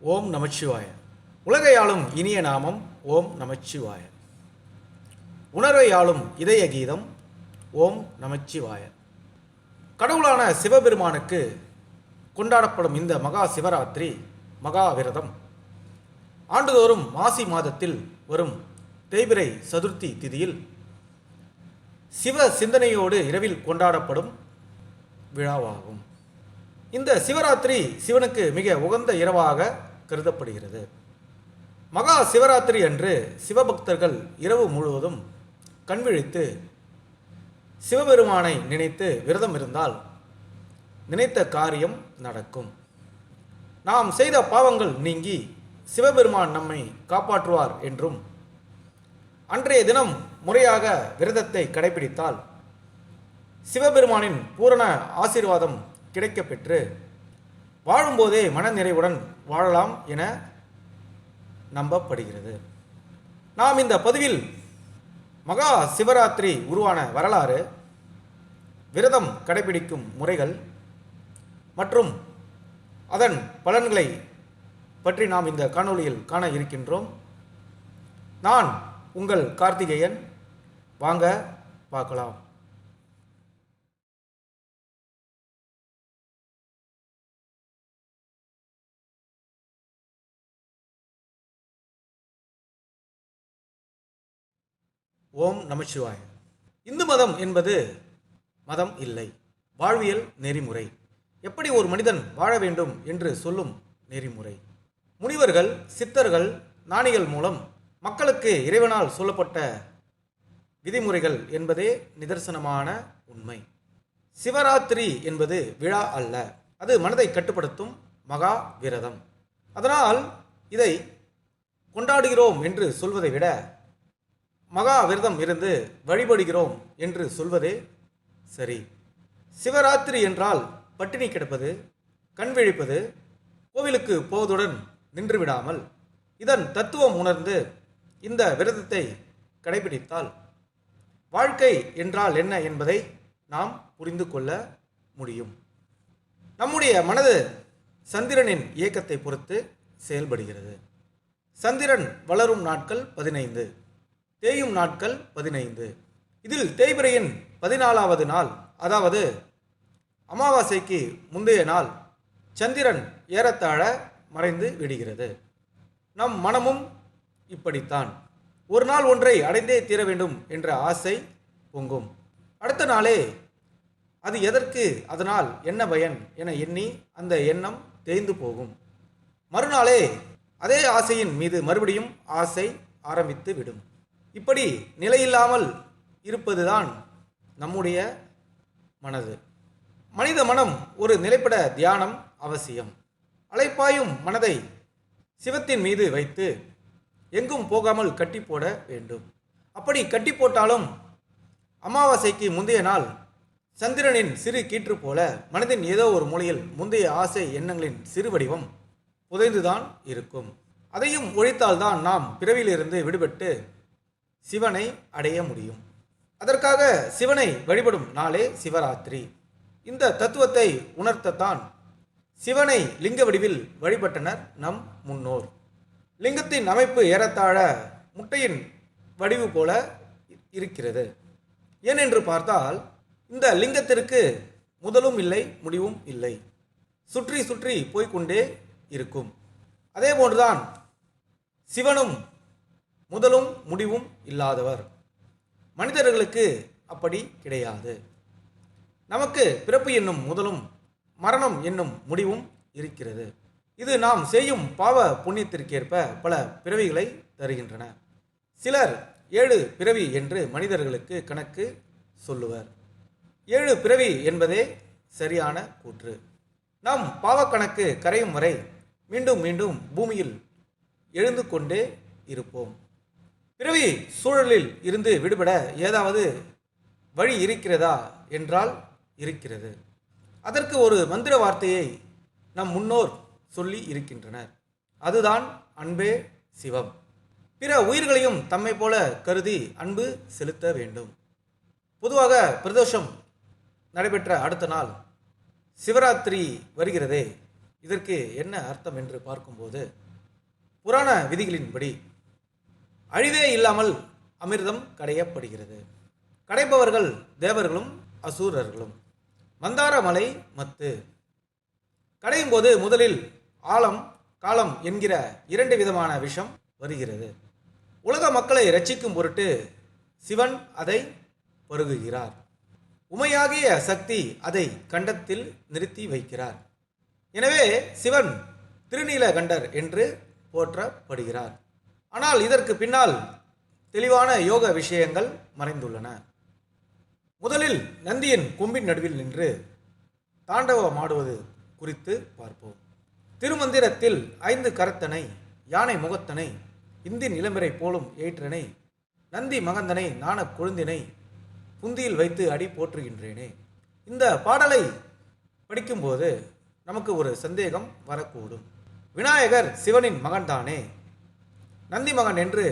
ஓம் நமச்சிவாய. உலகையாளும் இனிய நாமம் ஓம் நமச்சிவாய. உணர்வை ஆளும் இதய கீதம் ஓம் நமச்சிவாய. கடவுளான சிவபெருமானுக்கு கொண்டாடப்படும் இந்த மகா சிவராத்திரி மகா விரதம். ஆண்டுதோறும் மாசி மாதத்தில் வரும் தேய்பிரை சதுர்த்தி திதியில் சிவ சிந்தனையோடு இரவில் கொண்டாடப்படும் விழாவாகும். இந்த சிவராத்திரி சிவனுக்கு மிக உகந்த இரவாக கருதப்படுகிறது. மகா சிவராத்திரி அன்று சிவபக்தர்கள் இரவு முழுவதும் கண்விழித்து சிவபெருமானை நினைத்து விரதம் இருந்தால் நினைத்த காரியம் நடக்கும். நாம் செய்த பாவங்கள் நீங்கி சிவபெருமான் நம்மை காப்பாற்றுவார் என்றும் அன்றைய தினம் முறையாக விரதத்தை கடைபிடித்தால் சிவபெருமானின் பூரண ஆசீர்வாதம் கிடைக்கப்பெற்று வாழும்போதே மனநிறைவுடன் வாழலாம் என நம்பப்படுகிறது. நாம் இந்த பதிவில் மகா சிவராத்திரி உருவான வரலாறு விரதம் கடைபிடிக்கும் முறைகள் மற்றும் அதன் பலன்களை பற்றி நாம் இந்த காணொளியில் காண இருக்கின்றோம். நான் உங்கள் கார்த்திகேயன். வாங்க பார்க்கலாம். ஓம் நமச்சிவாய இந்து மதம் என்பது மதம் இல்லை. வாழ்வியல் நெறிமுறை. எப்படி ஒரு மனிதன் வாழ வேண்டும் என்று சொல்லும் நெறிமுறை? முனிவர்கள் சித்தர்கள் நாணிகள் மூலம் மக்களுக்கு இறைவனால் சொல்லப்பட்ட விதிமுறைகள் என்பதே நிதர்சனமான உண்மை. சிவராத்திரி என்பது விழா அல்ல. அது மனதை கட்டுப்படுத்தும் மகா விரதம். அதனால் இதை கொண்டாடுகிறோம் என்று சொல்வதை விட மகா விரதம் இருந்து வழிபடுகிறோம் என்று சொல்வதே சரி. சிவராத்திரி என்றால் பட்டினி கிடப்பது கண் விழிப்பது கோவிலுக்கு போவதுடன் நின்றுவிடாமல் இதன் தத்துவம் உணர்ந்து இந்த விரதத்தை கடைபிடித்தால் வாழ்க்கை என்றால் என்ன என்பதை நாம் புரிந்து கொள்ள முடியும். நம்முடைய மனது சந்திரனின் இயக்கத்தை பொறுத்து செயல்படுகிறது. சந்திரன் வளரும் நாட்கள் பதினைந்து. தேயும் நாட்கள் பதினைந்து. இதில் தேய்பிரையின் பதினாலாவது நாள் அதாவது அமாவாசைக்கு முந்தைய நாள் சந்திரன் ஏறத்தாழ மறைந்து விடுகிறது. நம் மனமும் இப்படித்தான். ஒரு நாள் ஒன்றை அடைந்தே தீர வேண்டும் என்ற ஆசை பொங்கும். அடுத்த நாளே அது எதற்கு அதனால் என்ன பயன் என எண்ணி அந்த எண்ணம் தேய்ந்து போகும். மறுநாளே அதே ஆசையின் மீது மறுபடியும் ஆசை ஆரம்பித்து விடும். இப்படி நிலையில்லாமல் இருப்பதுதான் நம்முடைய மனது. மனித மனம் ஒரு நிலைப்பட தியானம் அவசியம். அலைப்பாயும் மனதை சிவத்தின் மீது வைத்து எங்கும் போகாமல் கட்டி போட வேண்டும். அப்படி கட்டி போட்டாலும் அமாவாசைக்கு முந்தைய நாள் சந்திரனின் சிறு கீற்று போல மனதின் ஏதோ ஒரு மூலையில் முந்தைய ஆசை எண்ணங்களின் சிறு வடிவம் புதைந்துதான் இருக்கும். அதையும் ஒழித்தால்தான் நாம் பிறவியிலிருந்து விடுபட்டு சிவனை அடைய முடியும். அதற்காக சிவனை வழிபடும் நாளே சிவராத்திரி. இந்த தத்துவத்தை உணர்த்தத்தான் சிவனை லிங்க வடிவில் வழிபட்டனர் நம் முன்னோர். லிங்கத்தின் அமைப்பு ஏறத்தாழ முட்டையின் வடிவு போல இருக்கிறது. ஏனென்று பார்த்தால் இந்த லிங்கத்திற்கு முதலும் இல்லை முடிவும் இல்லை. சுற்றி சுற்றி போய்க்கொண்டே இருக்கும். அதே போன்றுதான் சிவனும் முதலும் முடிவும் இல்லாதவர். மனிதர்களுக்கு அப்படி கிடையாது. நமக்கு பிறப்பு என்னும் முதலும் மரணம் என்னும் முடிவும் இருக்கிறது. இது நாம் செய்யும் பாவ புண்ணியத்திற்கேற்ப பல பிறவிகளை தருகின்றன. சிலர் ஏழு பிறவி என்று மனிதர்களுக்கு கணக்கு சொல்லுவர். ஏழு பிறவி என்பதே சரியான கூற்று. நம் பாவக்கணக்கு கரையும் வரை மீண்டும் மீண்டும் பூமியில் எழுந்து கொண்டே இருப்போம். பிறவி சூழலில் இருந்து விடுபட ஏதாவது வழி இருக்கிறதா என்றால் இருக்கிறது. அதற்கு ஒரு மந்திர வார்த்தையை நம் முன்னோர் சொல்லி இருக்கின்றனர். அதுதான் அன்பே சிவம். பிற உயிர்களையும் தம்மை போல கருதி அன்பு செலுத்த வேண்டும். பொதுவாக பிரதோஷம் நடைபெற்ற அடுத்த நாள் சிவராத்திரி வருகிறதே. இதற்கு என்ன அர்த்தம் என்று பார்க்கும்போது புராண விதிகளின்படி அழிவே இல்லாமல் அமிர்தம் கடையப்படுகிறது. கடைப்பவர்கள் தேவர்களும் அசூரர்களும். மந்தாரமலை மத்து. கடையும் போது முதலில் ஆழம் காலம் என்கிற இரண்டு விதமான விஷம் வருகிறது. உலக மக்களை ரட்சிக்கும் பொருட்டு சிவன் அதை பருகுகிறார். உமையாகிய சக்தி அதை கண்டத்தில் நிறுத்தி வைக்கிறார். எனவே சிவன் திருநீலகண்டர் என்று போற்றப்படுகிறார். ஆனால் இதற்கு பின்னால் தெளிவான யோக விஷயங்கள் மறைந்துள்ளன. முதலில் நந்தியின் கொம்பின் நடுவில் நின்று தாண்டவமாடுவது குறித்து பார்ப்போம். திருமந்திரத்தில் ஐந்து கரத்தனை யானை முகத்தனை இந்தின் இளம்பரை போலும் ஏற்றனை நந்தி மகந்தனை நாணக் கொழுந்தினை புந்தியில் வைத்து அடி போற்றுகின்றேனே. இந்த பாடலை படிக்கும்போது நமக்கு ஒரு சந்தேகம் வரக்கூடும். விநாயகர் சிவனின் மகன்தானே? நந்தி மகன் என்று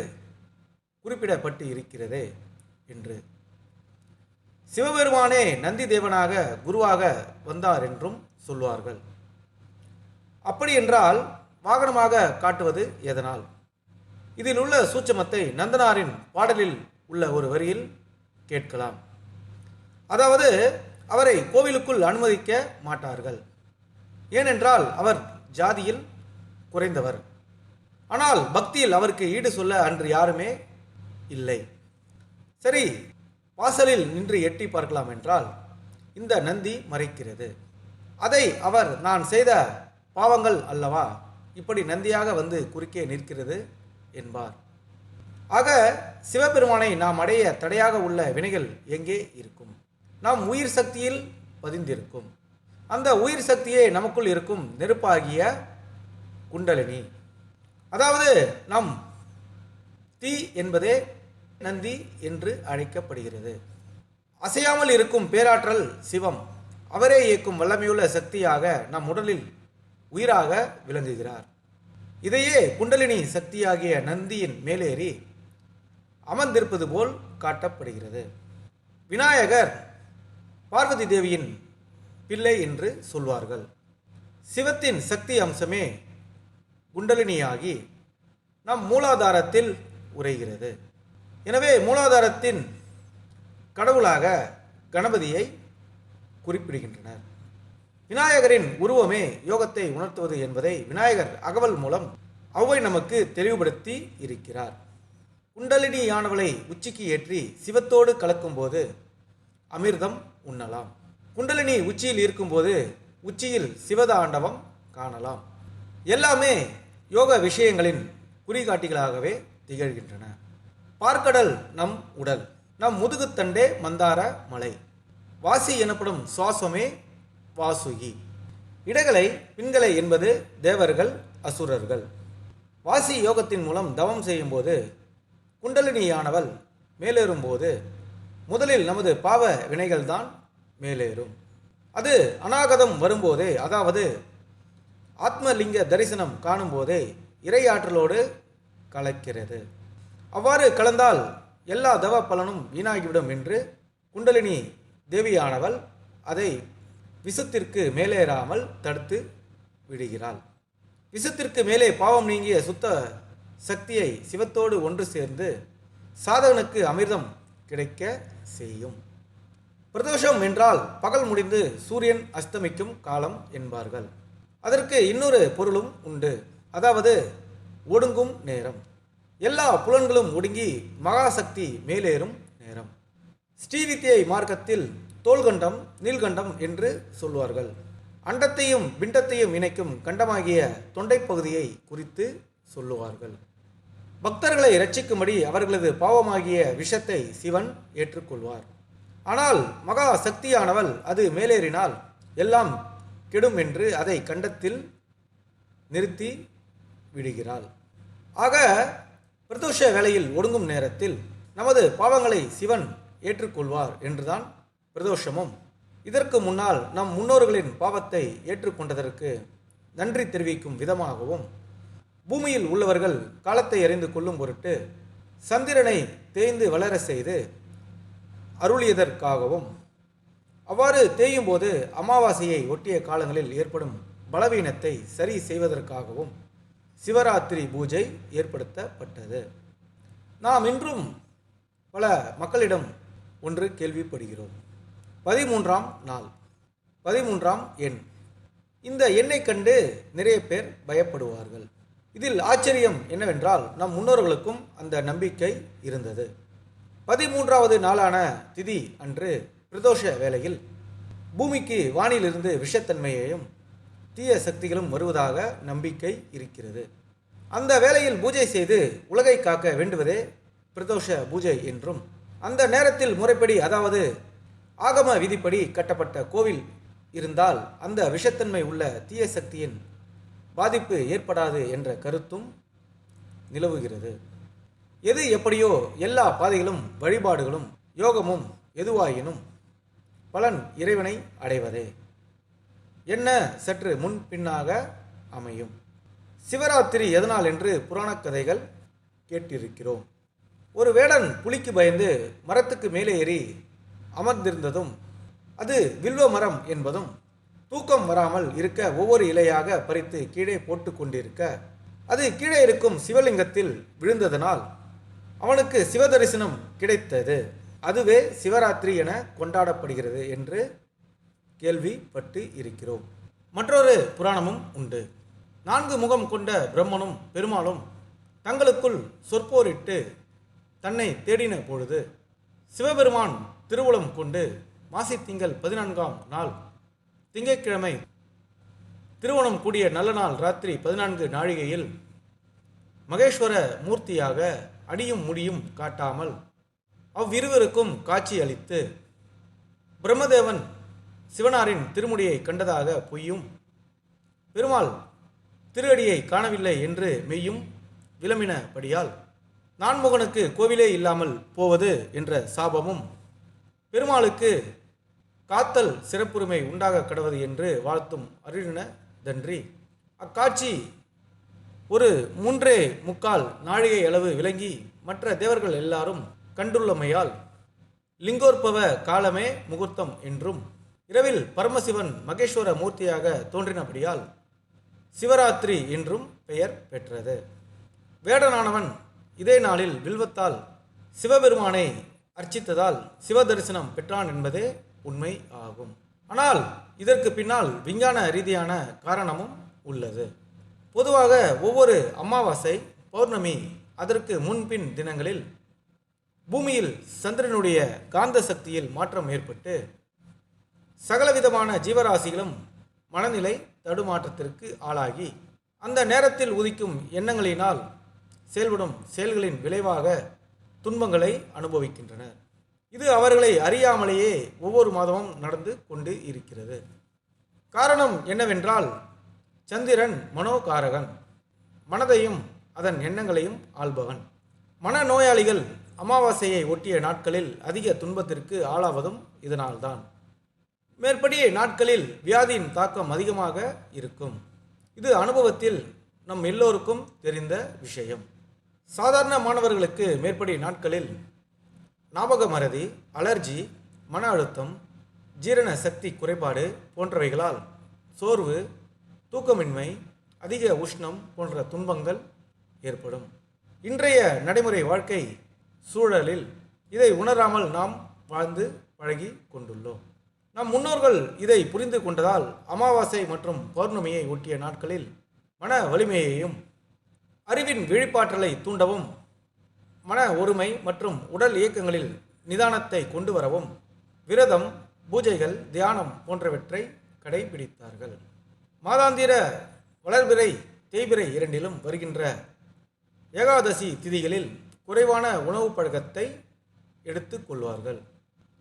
குறிப்பிடப்பட்டு இருக்கிறது என்று. சிவபெருமானே நந்தி தேவனாக குருவாக வந்தார் என்றும் சொல்வார்கள். அப்படி என்றால் வாகனமாக காட்டுவது எதனால்? இதில் உள்ள சூட்சமத்தை நந்தனாரின் பாடலில் உள்ள ஒரு வரியில் கேட்கலாம். அதாவது அவரை கோவிலுக்குள் அனுமதிக்க மாட்டார்கள். ஏனென்றால் அவர் ஜாதியில் குறைந்தவர். ஆனால் பக்தியில் அவருக்கு ஈடு சொல்ல அன்று யாருமே இல்லை. சரி வாசலில் நின்று எட்டி பார்க்கலாம் என்றால் இந்த நந்தி மறைக்கிறது. அதை அவர் நான் செய்த பாவங்கள் அல்லவா? இப்படி நந்தியாக வந்து குறுக்கே நிற்கிறது என்பார். ஆக சிவபெருமானை நாம் அடைய தடையாக உள்ள வினைகள் எங்கே இருக்கும்? நாம் உயிர் சக்தியில் பதிந்திருக்கும். அந்த உயிர் சக்தியே நமக்குள் இருக்கும் நெருப்பாகிய குண்டலினி. அதாவது நம் தீ என்பதே நந்தி என்று அழைக்கப்படுகிறது. அசையாமல் இருக்கும் பேராற்றல் சிவம் அவரே இயக்கும் வல்லமையுள்ள சக்தியாக நம் உடலில் உயிராக விளங்குகிறார். இதையே குண்டலினி சக்தியாகிய நந்தியின் மேலேறி அமர்ந்திருப்பது போல் காட்டப்படுகிறது. விநாயகர் பார்வதி தேவியின் பிள்ளை என்று சொல்வார்கள். சிவத்தின் சக்தி அம்சமே குண்டலினியாகி நம் மூலாதாரத்தில் உரைகிறது எனவே மூலாதாரத்தின் கடவுளாக கணபதியை குறிப்பிடுகின்றனர். விநாயகரின் உருவமே யோகத்தை உணர்த்துவது என்பதை விநாயகர் அகவல் மூலம் அவ்வை நமக்கு தெளிவுபடுத்தி இருக்கிறார். குண்டலினியானவளை உச்சிக்கு ஏற்றி சிவத்தோடு கலக்கும்போது அமிர்தம் உண்ணலாம். குண்டலினி உச்சியில் இருக்கும்போது உச்சியில் சிவதாண்டவம் காணலாம். எல்லாமே யோக விஷயங்களின் குறிகாட்டிகளாகவே திகழ்கின்றன. பார்க்கடல் நம் உடல் நம் முதுகுத்தண்டே மந்தார மலை. வாசி எனப்படும் சுவாசமே வாசுகி. இடகலை பின்கலை என்பது தேவர்கள் அசுரர்கள். வாசி யோகத்தின் மூலம் தவம் செய்யும்போது குண்டலினியானவள் மேலேறும்போது முதலில் நமது பாவ வினைகள்தான் மேலேறும். அது அநாகதம் வரும்போதே அதாவது ஆத்மலிங்க தரிசனம் காணும்போதே இறையாற்றலோடு கலக்கிறது. அவ்வாறு கலந்தால் எல்லா தவ பலனும் வீணாகிவிடும் என்று குண்டலினி தேவியானவள் அதை விஷத்திற்கு மேலேறாமல் தடுத்து விடுகிறாள். விசுத்திற்கு மேலே பாவம் நீங்கிய சுத்த சக்தியை சிவத்தோடு ஒன்று சேர்ந்து சாதகனுக்கு அமிர்தம் கிடைக்க செய்யும். பிரதோஷம் என்றால் பகல் முடிந்து சூரியன் அஸ்தமிக்கும் காலம் என்பார்கள். அதற்கு இன்னொரு பொருளும் உண்டு. அதாவது ஒடுங்கும் நேரம். எல்லா புலன்களும் ஒடுங்கி மகாசக்தி மேலேறும் நேரம். ஸ்ரீவித்யை மார்க்கத்தில் தோல்கண்டம் நீல்கண்டம் என்று சொல்வார்கள். அண்டத்தையும் பிண்டத்தையும் இணைக்கும் கண்டமாகிய தொண்டைப் பகுதியை குறித்து சொல்லுவார்கள். பக்தர்களை இரட்சிக்கும்படி அவர்களது பாவமாகிய விஷத்தை சிவன் ஏற்றுக்கொள்வார். ஆனால் மகா சக்தியானவள் அது மேலேறினால் எல்லாம் கெடும் என்று அதை கண்டத்தில் நிறுத்தி விடுகிறாள். ஆக பிரதோஷ வேளையில் ஒடுங்கும் நேரத்தில் நமது பாவங்களை சிவன் ஏற்றுக்கொள்வார் என்றுதான் பிரதோஷமும். இதற்கு முன்னால் நம் முன்னோர்களின் பாவத்தை ஏற்றுக்கொண்டதற்கு நன்றி தெரிவிக்கும் விதமாகவும் பூமியில் உள்ளவர்கள் காலத்தை அறிந்து கொள்ளும் பொருட்டு சந்திரனை தேய்ந்து வளர செய்து அருளியதற்காகவும் அவ்வாறு தேயும் போது அமாவாசையை ஒட்டிய காலங்களில் ஏற்படும் பலவீனத்தை சரி செய்வதற்காகவும் சிவராத்திரி பூஜை ஏற்படுத்தப்பட்டது. நாம் இன்றும் பல மக்களிடம் ஒன்று கேள்விப்படுகிறோம். பதிமூன்றாம் நாள். பதிமூன்றாம் எண். இந்த எண்ணை கண்டு நிறைய பேர் பயப்படுவார்கள். இதில் ஆச்சரியம் என்னவென்றால் நம் முன்னோர்களுக்கும் அந்த நம்பிக்கை இருந்தது. பதிமூன்றாவது நாளான திதி அன்று பிரதோஷ வேளையில் பூமிக்கு வானிலிருந்து விஷத்தன்மையையும் தீய சக்திகளும் வருவதாக நம்பிக்கை இருக்கிறது. அந்த வேளையில் பூஜை செய்து உலகை காக்க வேண்டுவதே பிரதோஷ பூஜை என்றும் அந்த நேரத்தில் முறைப்படி அதாவது ஆகம விதிப்படி கட்டப்பட்ட கோவில் இருந்தால் அந்த விஷத்தன்மை உள்ள தீய சக்தியின் பாதிப்பு ஏற்படாது என்ற கருத்தும் நிலவுகிறது. எது எப்படியோ எல்லா பாதைகளும் வழிபாடுகளும் யோகமும் எதுவாயினும் பலன் இறைவனை அடைவதே. என்ன சற்று முன் பின்னாக அமையும். சிவராத்திரி எதனால் என்று புராணக் கதைகள் கேட்டிருக்கிறோம். ஒரு வேடன் புலிக்கு பயந்து மரத்துக்கு மேலே ஏறி அமர்ந்திருந்ததும் அது வில்வ மரம் என்பதும் தூக்கம் வராமல் இருக்க ஒவ்வொரு இலையாக பறித்து கீழே போட்டு கொண்டிருக்க அது கீழே இருக்கும் சிவலிங்கத்தில் விழுந்ததனால் அவனுக்கு சிவதரிசனம் கிடைத்தது. அதுவே சிவராத்திரி என கொண்டாடப்படுகிறது என்று கேள்விப்பட்டு இருக்கிறோம். மற்றொரு புராணமும் உண்டு. நான்கு முகம் கொண்ட பிரம்மனும் பெருமாளும் தங்களுக்குள் சொற்போரிட்டு தன்னை தேடின பொழுது சிவபெருமான் திருவுளம் கொண்டு மாசி திங்கள் பதினான்காம் நாள் திங்கட்கிழமை திருவணம் கூடிய நல்ல நாள் ராத்திரி பதினான்கு நாழிகையில் மகேஸ்வர மூர்த்தியாக அடியும் முடியும் காட்டாமல் அவ்விருவருக்கும் காட்சி அளித்து பிரம்மதேவன் சிவனாரின் திருமுடியை கண்டதாக பொய்யும் பெருமாள் திருஅடியை காணவில்லை என்று மெய்யும் விளம்பினபடியால் நான்முகனுக்கு கோவிலே இல்லாமல் போவது என்ற சாபமும் பெருமாளுக்கு காத்தல் சிறப்புரிமை உண்டாக கடவது என்று வாழ்த்தும் அருளினதன்றி அக்காட்சி ஒரு மூன்றே முக்கால் நாழிகை அளவு விளங்கி மற்ற தேவர்கள் எல்லாரும் கண்டுள்ளமையால் லிங்கோற்பவ காலமே முகூர்த்தம் என்றும் இரவில் பரமசிவன் மகேஸ்வர மூர்த்தியாக தோன்றினபடியால் சிவராத்திரி என்றும் பெயர் பெற்றது. வேடனானவன் இதே நாளில் வில்வத்தால் சிவபெருமானை அர்ச்சித்ததால் சிவதரிசனம் பெற்றான் என்பதே உண்மை ஆகும். ஆனால் இதற்கு பின்னால் விஞ்ஞான ரீதியான காரணமும் உள்ளது. பொதுவாக ஒவ்வொரு அமாவாசை பௌர்ணமி அதற்கு முன்பின் தினங்களில் பூமியில் சந்திரனுடைய காந்த சக்தியில் மாற்றம் ஏற்பட்டு சகலவிதமான ஜீவராசிகளும் மனநிலை தடுமாற்றத்திற்கு ஆளாகி அந்த நேரத்தில் உதிக்கும் எண்ணங்களினால் செயல்படும் செயல்களின் விளைவாக துன்பங்களை அனுபவிக்கின்றனர். இது அவர்களை அறியாமலேயே ஒவ்வொரு மாதமும் நடந்து கொண்டு இருக்கிறது. காரணம் என்னவென்றால் சந்திரன் மனோகாரகன். மனதையும் அதன் எண்ணங்களையும் ஆள்பவன். மனநோயாளிகள் அமாவாசையை ஒட்டிய நாட்களில் அதிக துன்பத்திற்கு ஆளாவதும் இதனால்தான். மேற்படி நாட்களில் வியாதியின் தாக்கம் அதிகமாக இருக்கும். இது அனுபவத்தில் நம் எல்லோருக்கும் தெரிந்த விஷயம். சாதாரண மாணவர்களுக்கு மேற்படி நாட்களில் ஞாபக மறதி அலர்ஜி மன அழுத்தம் ஜீரண சக்தி குறைபாடு போன்றவைகளால் சோர்வு தூக்கமின்மை அதிக உஷ்ணம் போன்ற துன்பங்கள் ஏற்படும். இன்றைய நடைமுறை வாழ்க்கை சூழலில் இதை உணராமல் நாம் வாழ்ந்து பழகி கொண்டுள்ளோம். நம் முன்னோர்கள் இதை புரிந்து கொண்டதால் அமாவாசை மற்றும் பௌர்ணமியை ஒட்டிய நாட்களில் மன வலிமையையும் அறிவின் விழிப்பாற்றலை தூண்டவும் மன ஒருமை மற்றும் உடல் இயக்கங்களில் நிதானத்தை கொண்டு வரவும் விரதம் பூஜைகள் தியானம் போன்றவற்றை கடைபிடித்தார்கள். மாதாந்திர வளர்பிறை தேய்பிறை இரண்டிலும் வருகின்ற ஏகாதசி திதிகளில் குறைவான உணவு பழக்கத்தை எடுத்துக் கொள்வார்கள்.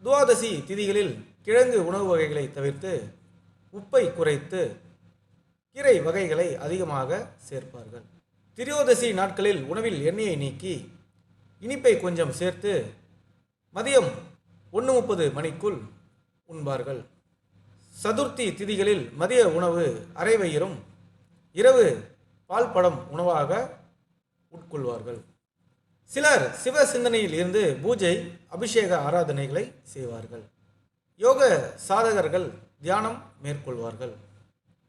துவாதசி திதிகளில் கிழங்கு உணவு வகைகளை தவிர்த்து உப்பை குறைத்து கீரை வகைகளை அதிகமாக சேர்ப்பார்கள். திரியோதசி நாட்களில் உணவில் எண்ணெயை நீக்கி இனிப்பை கொஞ்சம் சேர்த்து மதியம் ஒன்று முப்பது மணிக்குள் உண்பார்கள். சதுர்த்தி திதிகளில் மதிய உணவு அரைவயிறும் இரவு பால்படம் உணவாக உட்கொள்வார்கள். சிலர் சிவ சிந்தனையில் இருந்து பூஜை அபிஷேக ஆராதனைகளை செய்வார்கள். யோக சாதகர்கள் தியானம் மேற்கொள்வார்கள்.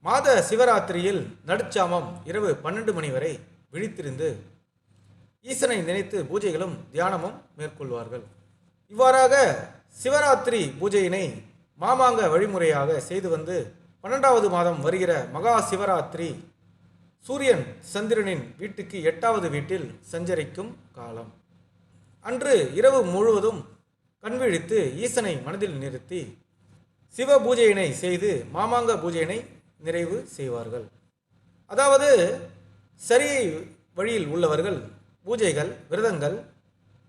மாத சிவராத்திரியில் நடுச்சாமம் இரவு பன்னெண்டு மணி வரை விழித்திருந்து ஈசனை நினைத்து பூஜைகளும் தியானமும் மேற்கொள்வார்கள். இவ்வாறாக சிவராத்திரி பூஜையினை மாமாங்க வழிமுறையாக செய்து வந்து பன்னெண்டாவது மாதம் வருகிற மகா சிவராத்திரி சூரியன் சந்திரனின் வீட்டுக்கு எட்டாவது வீட்டில் சஞ்சரிக்கும் காலம். அன்று இரவு முழுவதும் கண்விழித்து ஈசனை மனதில் நிறுத்தி சிவ பூஜையினை செய்து மாமாங்க பூஜையினை நிறைவு செய்வார்கள். அதாவது சரியை வழியில் உள்ளவர்கள் பூஜைகள் விரதங்கள்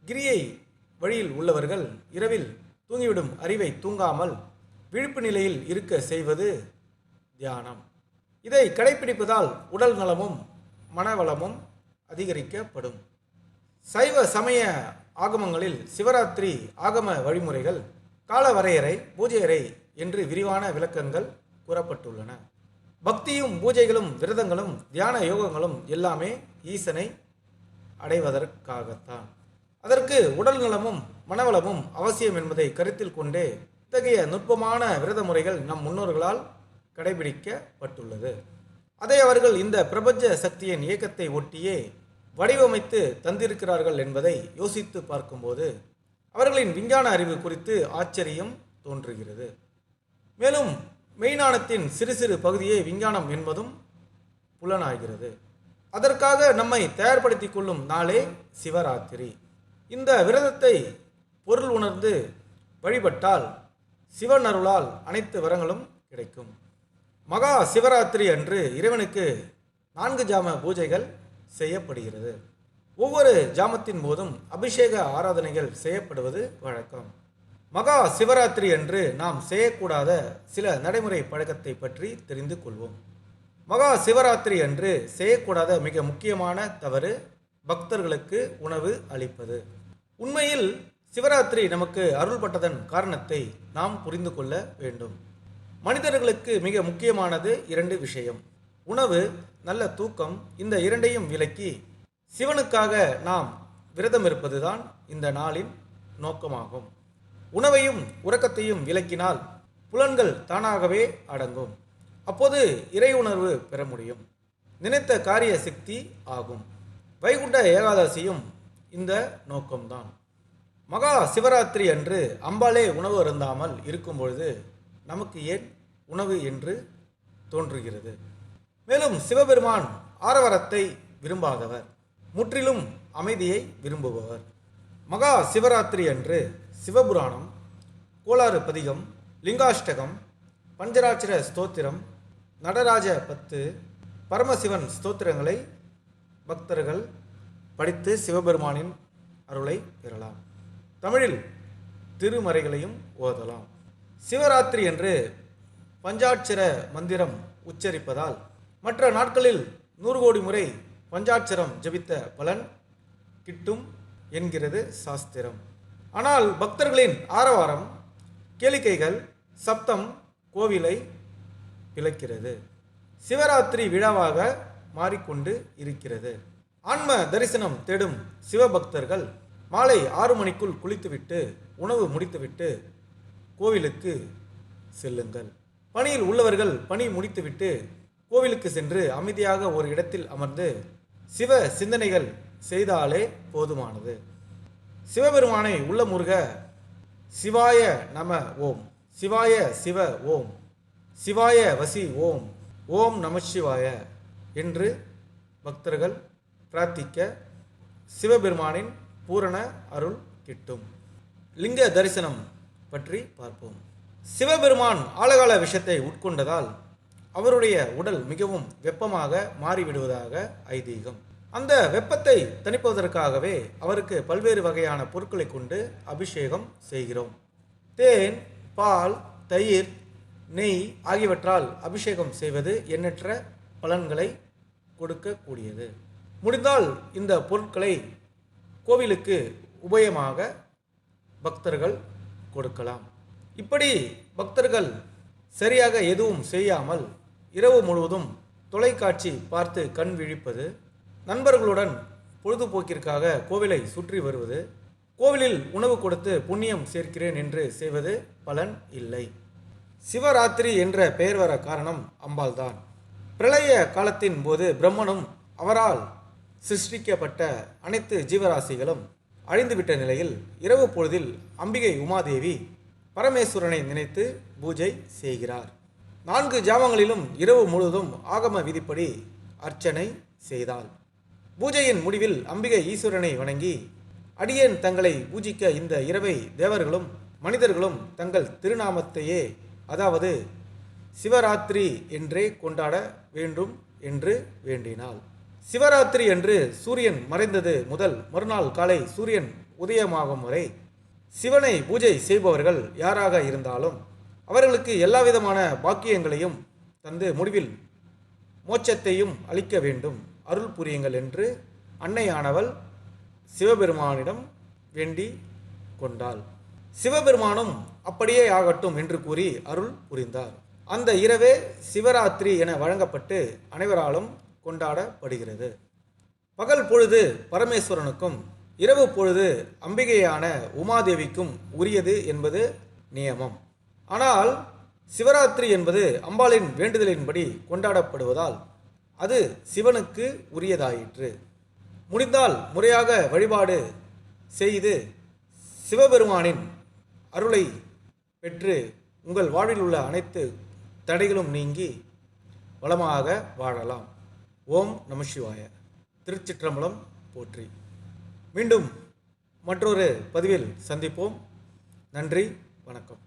கிரியை வழியில் உள்ளவர்கள் இரவில் தூங்கிவிடும் அறிவை தூங்காமல் விழிப்பு நிலையில் இருக்க செய்வது தியானம். இதை கடைபிடிப்பதால் உடல் நலமும் மனவளமும் அதிகரிக்கப்படும். சைவ சமய ஆகமங்களில் சிவராத்திரி ஆகம வழிமுறைகள் கால வரையறை பூஜை அறை என்று விரிவான விளக்கங்கள் கூறப்பட்டுள்ளன. பக்தியும் பூஜைகளும் விரதங்களும் தியான யோகங்களும் எல்லாமே ஈசனை அடைவதற்காகத்தான். அதற்கு உடல் நலமும் மனவளமும் அவசியம் என்பதை கருத்தில் கொண்டே இத்தகைய நுட்பமான விரத முறைகள் நம் முன்னோர்களால் கடைபிடிக்கப்பட்டுள்ளது. அதை அவர்கள் இந்த பிரபஞ்ச சக்தியின் இயக்கத்தை ஒட்டியே வடிவமைத்து தந்திருக்கிறார்கள் என்பதை யோசித்து பார்க்கும்போது அவர்களின் விஞ்ஞான அறிவு குறித்து ஆச்சரியம் தோன்றுகிறது. மேலும் மெய்ஞானத்தின் சிறு சிறு பகுதியே விஞ்ஞானம் என்பதும் புலனாகிறது. அதற்காக நம்மை தயார்படுத்திக் கொள்ளும் நாளே சிவராத்திரி. இந்த விரதத்தை பொருள் உணர்ந்து வழிபட்டால் சிவன் அருளால் அனைத்து வரங்களும் கிடைக்கும். மகா சிவராத்திரி அன்று இறைவனுக்கு நான்கு ஜாம பூஜைகள் செய்யப்படுகிறது. ஒவ்வொரு ஜாமத்தின் போதும் அபிஷேக ஆராதனைகள் செய்யப்படுவது வழக்கம். மகா சிவராத்திரி அன்று நாம் செய்யக்கூடாத சில நடைமுறை பழக்கத்தை பற்றி தெரிந்து கொள்வோம். மகா சிவராத்திரி அன்று செய்யக்கூடாத மிக முக்கியமான தவறு பக்தர்களுக்கு உணவு அளிப்பது. உண்மையில் சிவராத்திரி நமக்கு அருள்பட்டதன் காரணத்தை நாம் புரிந்து கொள்ள வேண்டும். மனிதர்களுக்கு மிக முக்கியமானது இரண்டு விஷயம். உணவு நல்ல தூக்கம் இந்த இரண்டையும் விலக்கி சிவனுக்காக நாம் விரதம் இருப்பதுதான் இந்த நாளின் நோக்கமாகும். உணவையும் உறக்கத்தையும் விலக்கினால் புலன்கள் தானாகவே அடங்கும். அப்போது இறை உணர்வு பெற முடியும். நினைத்த காரிய சக்தி ஆகும். வைகுண்ட ஏகாதசியும் இந்த நோக்கம்தான். மகா சிவராத்திரி அன்று அம்பாலே உணவு அருந்தாமல் இருக்கும் பொழுது நமக்கு ஏன் உணவு என்று தோன்றுகிறது. மேலும் சிவபெருமான் ஆரவரத்தை விரும்பாதவர். முற்றிலும் அமைதியை விரும்புபவர். மகா சிவராத்திரி அன்று சிவபுராணம் கோளாறு பதிகம் லிங்காஷ்டகம் பஞ்சராட்சர ஸ்தோத்திரம் நடராஜ பத்து பரமசிவன் ஸ்தோத்திரங்களை பக்தர்கள் படித்து சிவபெருமானின் அருளை பெறலாம். தமிழில் திருமறைகளையும் ஓதலாம். சிவராத்திரி என்று பஞ்சாட்சர மந்திரம் உச்சரிப்பதால் மற்ற நாட்களில் நூறு கோடி முறை பஞ்சாட்சரம் ஜபித்த பலன் கிட்டும் என்கிறது சாஸ்திரம். ஆனால் பக்தர்களின் ஆரவாரம் கேளிக்கைகள் சப்தம் கோவிலை பிளக்கிறது. சிவராத்திரி விழாவாக மாறிக்கொண்டு இருக்கிறது. ஆன்ம தரிசனம் தேடும் சிவபக்தர்கள் மாலை ஆறு மணிக்குள் குளித்துவிட்டு உணவு முடித்துவிட்டு கோவிலுக்கு செல்லுங்கள். பணியில் உள்ளவர்கள் பணி முடித்துவிட்டு கோவிலுக்கு சென்று அமைதியாக ஒரு இடத்தில் அமர்ந்து சிவ சிந்தனைகள் செய்தாலே போதுமானது. சிவபெருமானை உள்ள முருக சிவாய நம ஓம் சிவாய சிவ ஓம் சிவாய வசி ஓம் ஓம் நமசிவாய என்று பக்தர்கள் பிரார்த்திக்க சிவபெருமானின் பூரண அருள் கிட்டும். லிங்க தரிசனம் பற்றி பார்ப்போம். சிவபெருமான் ஆழகால விஷத்தை உட்கொண்டதால் அவருடைய உடல் மிகவும் வெப்பமாக மாறிவிடுவதாக ஐதீகம். அந்த வெப்பத்தை தணிப்பதற்காகவே அவருக்கு பல்வேறு வகையான பொருட்களை கொண்டு அபிஷேகம் செய்கிறோம். தேன் பால் தயிர் நெய் ஆகியவற்றால் அபிஷேகம் செய்வது எண்ணற்ற பலன்களை கொடுக்கக்கூடியது. முடிந்தால் இந்த பொருட்களை கோவிலுக்கு உபயமாக பக்தர்கள் கொடுக்கலாம். இப்படி பக்தர்கள் சரியாக எதுவும் செய்யாமல் இரவு முழுவதும் தொலைக்காட்சி பார்த்து கண் விழிப்பது நண்பர்களுடன் பொழுதுபோக்கிற்காக கோவிலை சுற்றி வருவது கோவிலில் உணவு கொடுத்து புண்ணியம் சேர்க்கிறேன் என்று செய்வது பலன் இல்லை. சிவராத்திரி என்ற பெயர் வர காரணம் அம்பாள்தான். பிரளய காலத்தின் போது பிரம்மனும் அவரால் சிருஷ்டிக்கப்பட்ட அனைத்து ஜீவராசிகளும் அழிந்துவிட்ட நிலையில் இரவு பொழுதில் அம்பிகை உமாதேவி பரமேஸ்வரனை நினைத்து பூஜை செய்கிறார். நான்கு ஜாமங்களிலும் இரவு முழுவதும் ஆகம விதிப்படி அர்ச்சனை செய்தாள். பூஜையின் முடிவில் அம்பிகை ஈஸ்வரனை வணங்கி அடியேன் தங்களை பூஜிக்க இந்த இரவை தேவர்களும் மனிதர்களும் தங்கள் திருநாமத்தையே அதாவது சிவராத்திரி என்றே கொண்டாட வேண்டும் என்று வேண்டினாள். சிவராத்திரி என்று சூரியன் மறைந்தது முதல் மறுநாள் காலை சூரியன் உதயமாகும் வரை சிவனை பூஜை செய்பவர்கள் யாராக இருந்தாலும் அவர்களுக்கு எல்லாவிதமான பாக்கியங்களையும் தந்து முடிவில் மோட்சத்தையும் அளிக்க வேண்டும். அருள் புரியுங்கள் என்று அன்னையானவள் சிவபெருமானிடம் வேண்டி கொண்டாள். சிவபெருமானும் அப்படியே ஆகட்டும் என்று கூறி அருள் புரிந்தார். அந்த இரவே சிவராத்திரி என வழங்கப்பட்டு அனைவராலும் கொண்டாடப்படுகிறது. பகல் பொழுது பரமேஸ்வரனுக்கும் இரவு பொழுது அம்பிகையான உமாதேவிக்கும் உரியது என்பது நியமம். ஆனால் சிவராத்திரி என்பது அம்பாளின் வேண்டுதலின்படி கொண்டாடப்படுவதால் அது சிவனுக்கு உரியதாயிற்று. முடிந்தால் முறையாக வழிபாடு செய்து சிவபெருமானின் அருளை பெற்று உங்கள் வாழ்வில் உள்ள அனைத்து தடைகளும் நீங்கி வளமாக வாழலாம். ஓம் நம சிவாய. திருச்சிற்றம்பலம் போற்றி. மீண்டும் மற்றொரு பதிவில் சந்திப்போம். நன்றி வணக்கம்.